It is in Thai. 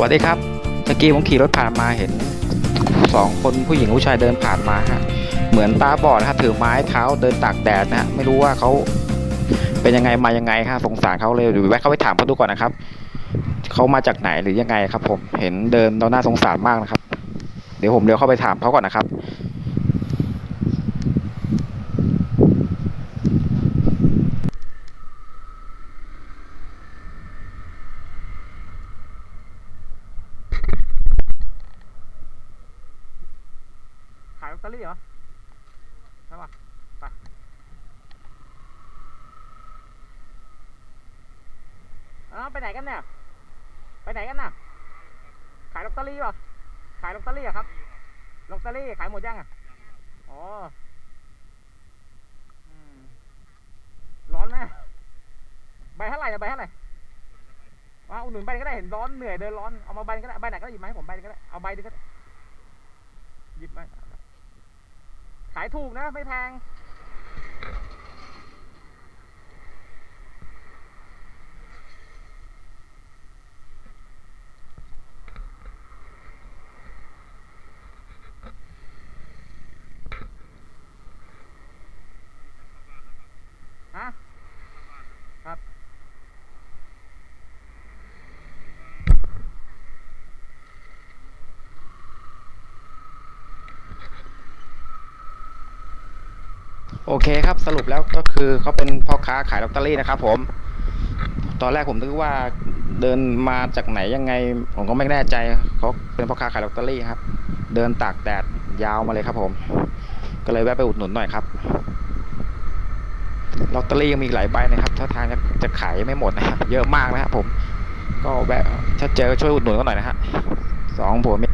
วัสดีครับตะกี้ผมขี่รถผ่านมาเห็นสองคนผู้หญิงผู้ชายเดินผ่านมาฮะเหมือนตาบอดนะฮะถือไม้เท้าเดินตากแดดนะฮะไม่รู้ว่าเขาเป็นยังไงมายังไงฮะสงสารเขาเลยเดี๋ยวแวะเข้าไปถามเขาดูก่อนนะครับเขามาจากไหนหรือยังไงครับ ผมเห็นเดินเราน่าสงสารมากนะครับ เดี๋ยวผมเดี๋ยวเข้าไปถามเขาก่อนนะครับ อตอรี่เหรอใช่ปะไปเอาไปไหนกันเนี่ย ไปไหนกันน่ะ ขายลอตเตอรี่เหรอขายลอตเตอรี่เหรอครับลอตเตอรี่ขายหมดยังอะอ๋อร้อนไหมใบเท่าไหร่นะใบเท่าไหร่ว้าวอุดหนุนใบก็ได้เห็นร้อนเหนื่อยเดินร้อนเอามาใบก็ได้ใบไหนก็ได้หยิบมาให้ผมใบก็ได้เอาใบนึงก็ได้หยิบมา ขายถูกนะ ไม่แพง ฮะ ครับ โอเคครับสรุปแล้วก็คือเขาเป็นพ่อค้าขายลอตเตอรี่นะครับผม ตอนแรกผมนึกว่าเดินมาจากไหนยังไง ผมก็ไม่แน่ใจเขาเป็นพ่อค้าขายลอตเตอรี่ครับ เดินตากแดดยาวมาเลยครับผม ก็เลยแวะไปอุดหนุนหน่อยครับลอตเตอรี่ยังมีหลายใบนะครับถ้าทางจะจะขายไม่หมดนะครับ เยอะมากนะครับผม ก็แวะถ้าเจอช่วยอุดหนุนกันหน่อยนะฮะสองผัวเมีย